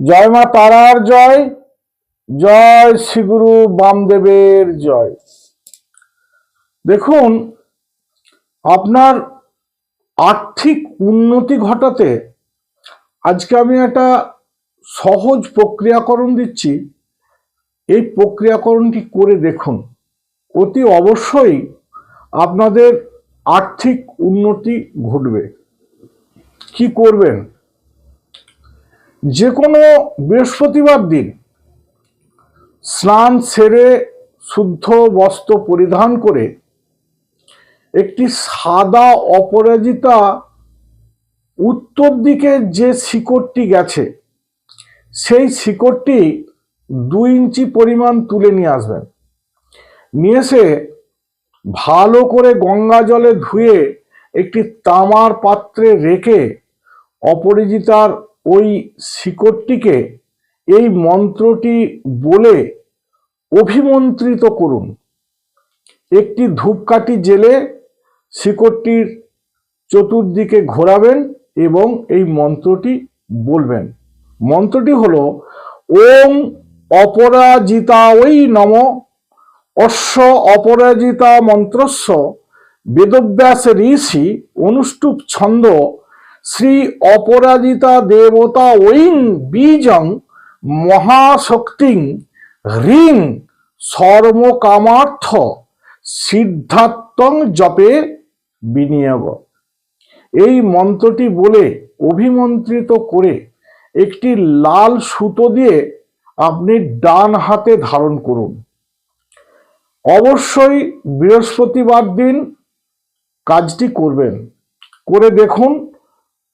জয় মা তারার জয় জয় শ্রীগুরু বামদেবের জয়। দেখুন, আপনার আর্থিক উন্নতি ঘটাতে আজকে আমি একটা সহজ প্রক্রিয়াকরণ দিচ্ছি। এই প্রক্রিয়াকরণটি করে দেখুন। অতি অবশ্যই আপনাদের আর্থিক উন্নতি ঘটবে। কি করবেন? যে কোনো বৃহস্পতিবার দিন স্নান সেরে শুদ্ধ বস্ত্র পরিধান করে একটি সাদা অপরাজিতা উত্তর দিকে যে শিকড়টি গেছে, সেই শিকড়টি দুই ইঞ্চি পরিমাণ তুলে নিয়ে আসবেন। নিয়ে এসে ভালো করে গঙ্গা জলে ধুয়ে একটি তামার পাত্রে রেখে অপরাজিতার ওই শিকড়টিকে এই মন্ত্রটি বলে অভিমন্ত্রিত করুন। একটি ধূপকাঠি জেলে শিকড়টির চতুর্দিকে ঘোরাবেন এবং এই মন্ত্রটি বলবেন। মন্ত্রটি হলো, ওম অপরাজিতা ওই নম। অশ্ব অপরাজিতা মন্ত্রস্য বেদব্যাস ঋষি অনুষ্টুপ ছন্দ শ্রী অপরাজিতা দেবতা ঐং বীজং মহাশক্তিং হ্রিং সর্বকামার্থ সিদ্ধার্থং জপে বিনিয়োগ। এই মন্ত্রটি বলে অভিমন্ত্রিত করে একটি লাল সুতো দিয়ে আপনি ডান হাতে ধারণ করুন। অবশ্যই বৃহস্পতিবার দিন কাজটি করবেন। করে দেখুন